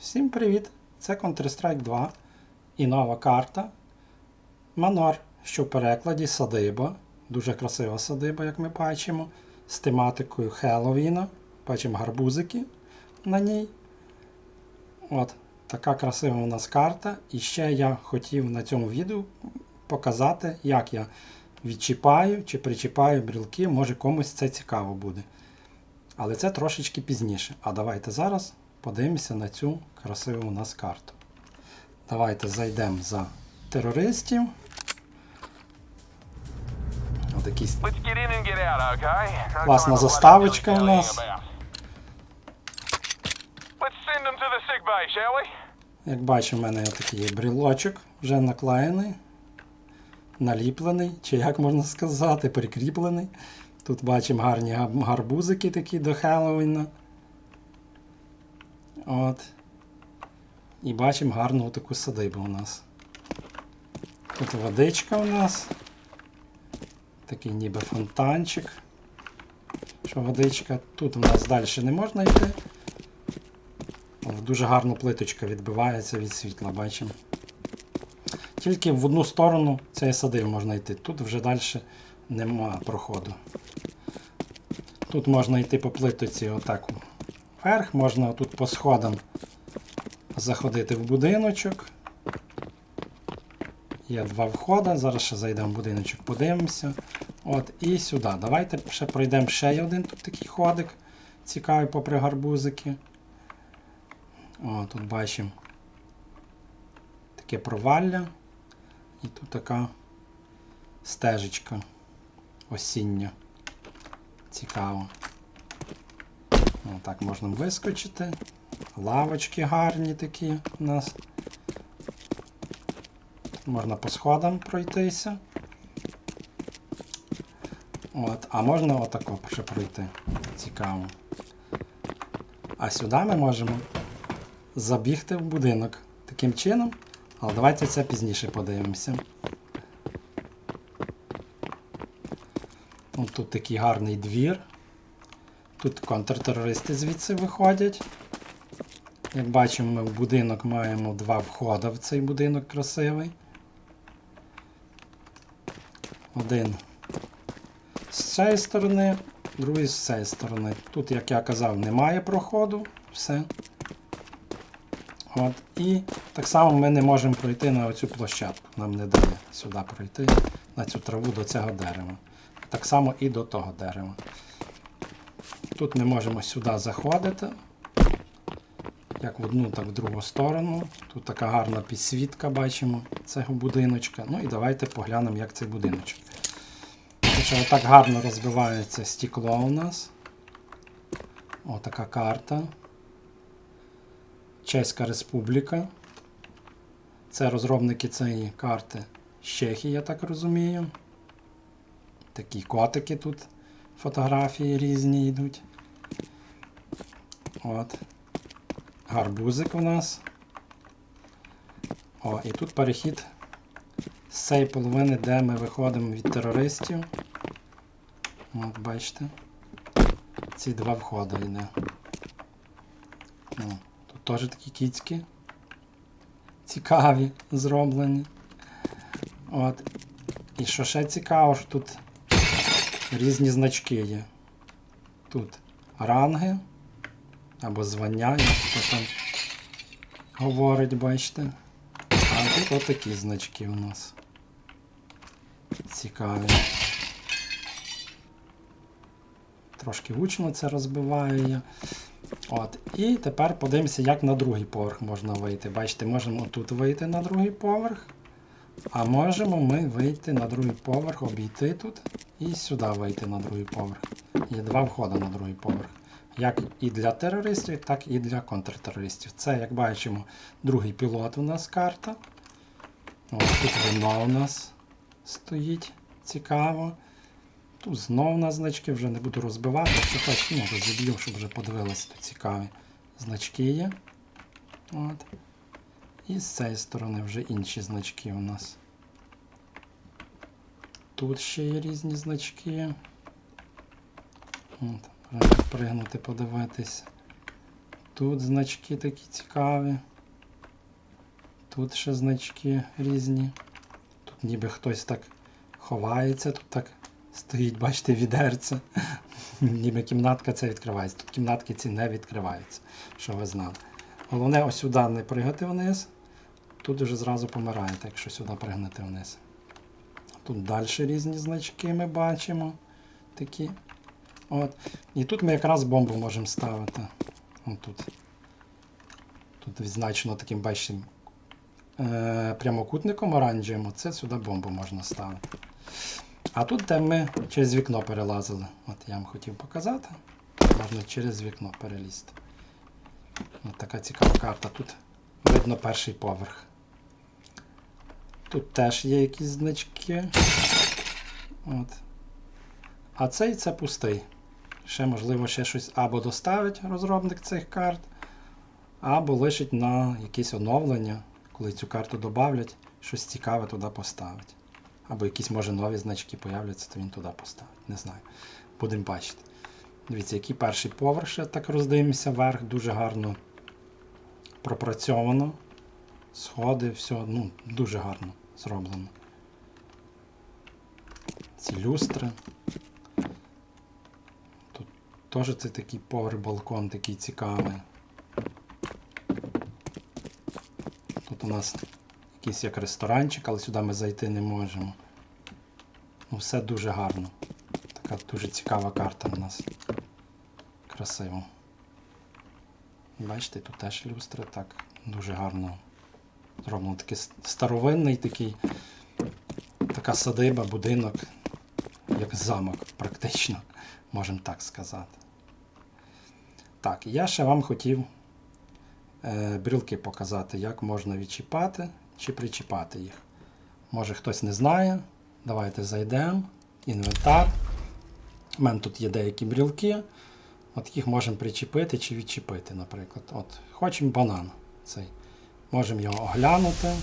Всім привіт! Це Counter-Strike 2 і нова карта Манор, що в перекладі садиба. Дуже красива садиба, як ми бачимо, з тематикою Хеллоуіна. Бачимо гарбузики на ній. От така красива у нас карта. І ще я хотів на цьому відео показати, як я відчіпаю чи причіпаю брілки. Може комусь це цікаво буде. Але це трошечки пізніше. А давайте зараз подивимося на цю красиву у нас карту. Давайте зайдемо за терористів. No Класна заставочка у нас. Як бачимо, в мене такий брілочок, вже наклеєний, наліплений, чи як можна сказати, прикріплений. Тут бачимо гарні гарбузики такі до Хеллоуіна. От. І бачимо гарну таку садибу у нас. Тут водичка у нас. Такий ніби фонтанчик. Що водичка. Тут у нас далі не можна йти. Дуже гарно плиточка відбивається від світла, бачимо. Тільки в одну сторону цієї садиби можна йти. Тут вже далі нема проходу. Тут можна йти по плитоці отак вверх, можна тут по сходам заходити в будиночок. Є два входи. Зараз ще зайдемо в будиночок, подивимося. От, і сюди. Давайте ще пройдемо ще один тут такий ходик. Цікавий попри гарбузики. О, тут бачимо таке провалля. І тут така стежечка осіння. Цікаво. О, так можна вискочити. Лавочки гарні такі у нас. Можна по сходам пройтися. От, а можна отако ще пройти. Цікаво. А сюди ми можемо забігти в будинок таким чином. Але давайте це пізніше подивимося. Тут такий гарний двір. Тут контртерористи звідси виходять. Як бачимо, ми в будинок маємо два входи в цей будинок красивий. Один з цієї сторони, другий з цієї сторони. Тут, як я казав, немає проходу. Все. От, і так само ми не можемо пройти на оцю площадку. Нам не дає сюди пройти, на цю траву до цього дерева. Так само і до того дерева. Тут ми можемо сюди заходити. Як в одну, так в другу сторону. Тут така гарна підсвітка бачимо цього будиночка. Ну і давайте поглянемо, як цей будиночок. Що отак гарно розбивається стекло у нас. Отака карта. Чеська Республіка. Це розробники цієї карти з Чехії, я так розумію. Такі котики тут, фотографії різні йдуть. От. Гарбузик у нас. О, і тут перехід з цієї половини, де ми виходимо від терористів. От, бачите. Ці два входи йде. Ну, Тут теж такі кіцькі. Цікаві зроблені. От. І що ще цікаво, що тут різні значки є. Тут ранги або звання, як хто там говорить, бачите. А тут отакі значки у нас. Цікаві. Трошки гучно це розбиваю я. От. І тепер подивимося, як на другий поверх можна вийти. Бачите, можемо тут вийти на другий поверх. А можемо ми вийти на другий поверх, обійти тут і сюди вийти на другий поверх. Є два входи на другий поверх. Як і для терористів, так і для контртерористів. Це, як бачимо, другий пілот у нас карта. Ось тут воно у нас стоїть. Цікаво. Тут знов на значки, вже не буду розбивати, якщо хоч ну, розіб'ю, щоб вже подивилися, тут цікаві значки є. От. І з цієї сторони вже інші значки у нас. Тут ще є різні значки. От, пригнути, подивитись. Тут значки такі цікаві. Тут ще значки різні. Тут ніби хтось так ховається, тут так стоїть, бачите, відерце. Ніби кімнатка ця відкривається. Тут кімнатки ці не відкриваються, що ви знали. Головне, ось сюди не пригати вниз. Тут вже зразу помираєте, якщо сюди пригнете вниз. Тут далі різні значки ми бачимо. Такі. От. І тут ми якраз бомбу можемо ставити. Тут. Тут відзначено таким бачите, е, прямокутником оранжевим. Це сюди бомбу можна ставити. А тут, де ми через вікно перелазили. От я вам хотів показати. Можна через вікно перелізти. От така цікава карта. Тут видно перший поверх. Тут теж є якісь значки. От. А цей це пустий. Ще, можливо, ще щось або доставить розробник цих карт, або лишить на якесь оновлення, коли цю карту додавлять, щось цікаве туди поставить. Або якісь, може, нові значки появляться, то він туди поставить. Не знаю. Будемо бачити. Дивіться, який перший поверх, ще так роздивимося вверх, дуже гарно пропрацьовано. Сходи, все, ну, дуже гарно зроблено. Ці люстри. Теж це такий поверх-балкон, такий цікавий. Тут у нас якийсь як ресторанчик, але сюди ми зайти не можемо. Ну, все дуже гарно. Така дуже цікава карта у нас. Красиво. Бачите, тут теж люстри так дуже гарно зроблено. Такий старовинний такий, така садиба, будинок, як замок, практично, можемо так сказати. Так, я ще вам хотів е, брілки показати, як можна відчіпати чи причіпати їх. Може хтось не знає. Давайте зайдемо. Інвентар. У мене тут є деякі брілки. От їх можемо причепити чи відчепити, наприклад. От, Хочемо банан цей. Можемо його оглянути.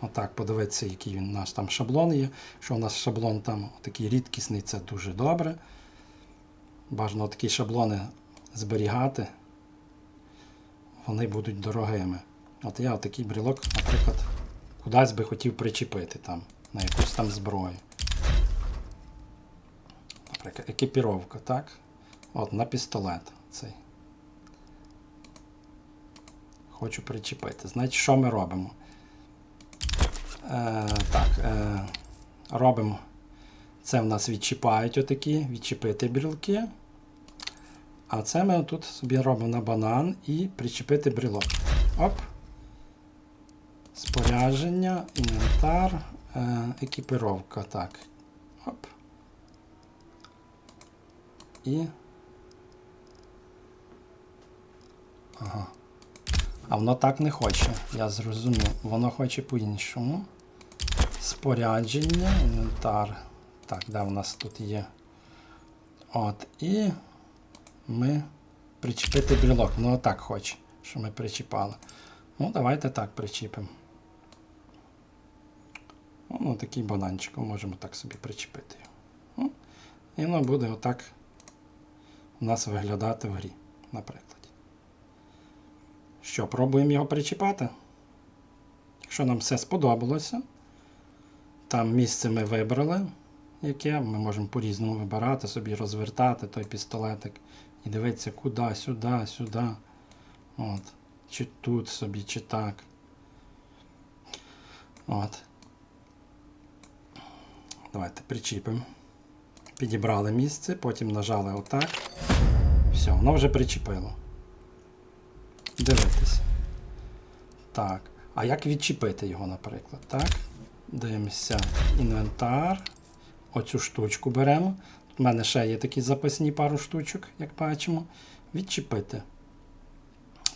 Отак, подивитися, який він у нас там шаблон є. Що у нас шаблон там такий рідкісний, це дуже добре. Бажано такі шаблони зберігати. Вони будуть дорогими. От я такий брілок, наприклад, кудись би хотів причепити там, на якусь там зброю. Наприклад, екіпіровка, так? От, на пістолет цей. Хочу причепити. Значить, що ми робимо? Е, так, е, робимо. Це в нас відчіпають отакі, відчепити брілки. А це ми тут собі робимо на банан і причепити брілок. Оп. Спорядження, інвентар, е, екіпіровка. Так. Оп. І. Ага. А воно так не хоче. Я зрозумів. Воно хоче по-іншому. Спорядження, інвентар. Так, де в нас тут є? От. І ми причепити брілок. Ну, отак хоче, що ми причіпали. Ну, давайте так причіпимо. Ну, такий бананчик, можемо так собі причепити. Ну, І воно буде отак у нас виглядати в грі, наприклад. Що, пробуємо його причіпати? Якщо нам все сподобалося, там місце ми вибрали, яке ми можемо по-різному вибирати, собі розвертати той пістолетик і дивитися, куди, сюди, сюди. От. Чи тут собі, чи так. От. Давайте причіпимо. Підібрали місце, потім нажали отак. Все, воно вже причепило. Дивитися. Так. А як відчепити його, наприклад? Так. Дивимося. Інвентар. Оцю штучку беремо. В мене ще є такі запасні пару штучок, як бачимо. Відчепити.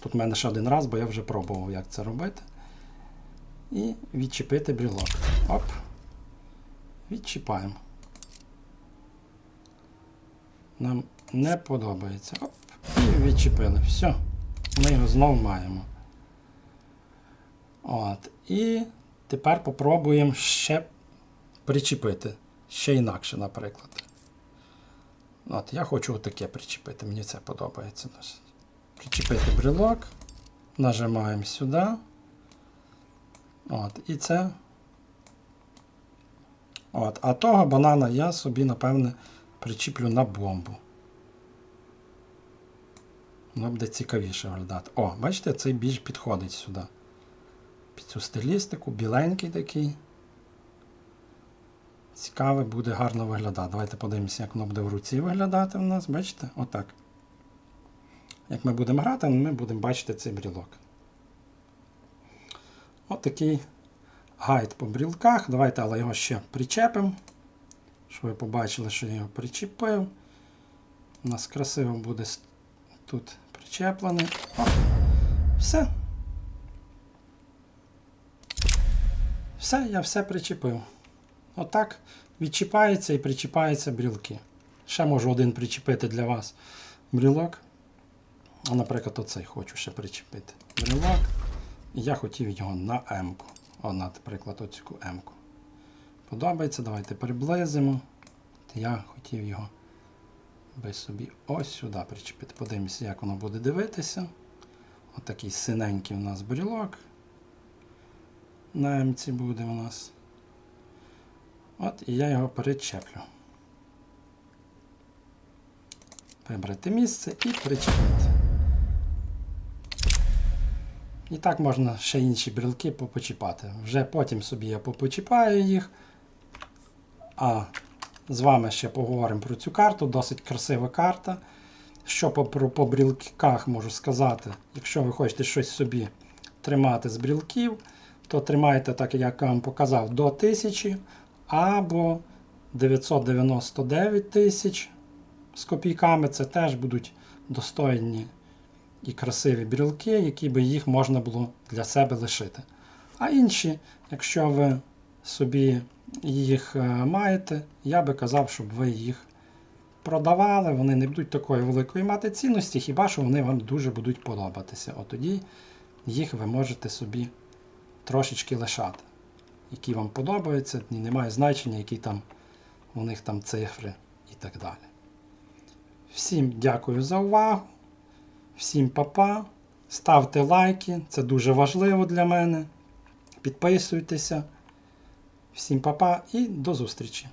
Тут в мене ще один раз, бо я вже пробував, як це робити. І відчепити брілок. Оп. Відчіпаємо. Нам не подобається. Оп. І відчепили. Все. Ми його знову маємо. От. І тепер попробуємо ще причепити. Ще інакше, наприклад. От, я хочу отаке причепити, мені це подобається причепити брелок, нажимаємо сюди. От, і це. От, а того банана я собі, напевне, причіплю на бомбу. Воно буде цікавіше виглядати. О, бачите, цей більш підходить сюди. Під цю стилістику, біленький такий. Цікаве, буде гарно виглядати. Давайте подивимося, як воно буде в руці виглядати в нас. Бачите? Отак. Як ми будемо грати, ми будемо бачити цей брілок. От такий гайд по брілках. Давайте але його ще причепимо. Щоб ви побачили, що я його причепив. У нас красиво буде тут причеплений. О, все. Все, я все причепив. Отак відчіпається і причіпаються брілки. Ще можу один причепити для вас брілок. А, наприклад, оцей хочу ще причепити. Брілок. Я хотів його на М-ку. О, на, наприклад, оцю М-ку. Подобається, давайте приблизимо. Я хотів його би собі ось сюди причепити. Подивимося, як воно буде дивитися. Отакий синенький у нас брілок. На М-ці буде у нас. От і я його перечеплю. Вибрати місце і причепити. І так можна ще інші брілки попочіпати. Вже потім собі я попочіпаю їх. А з вами ще поговоримо про цю карту. Досить красива карта. Що по, по брілках можу сказати, якщо ви хочете щось собі тримати з брілків, то тримайте, так як я вам показав, до 1000 або 999 тисяч з копійками. Це теж будуть достойні і красиві брілки, які би їх можна було для себе лишити. А інші, якщо ви собі їх е, маєте, я би казав, щоб ви їх продавали, вони не будуть такої великої мати цінності, хіба що вони вам дуже будуть подобатися. От тоді їх ви можете собі трошечки лишати, які вам подобаються, і немає значення, які там у них там цифри і так далі. Всім дякую за увагу. Всім папа. Ставте лайки, це дуже важливо для мене. Підписуйтеся. Всім папа і до зустрічі!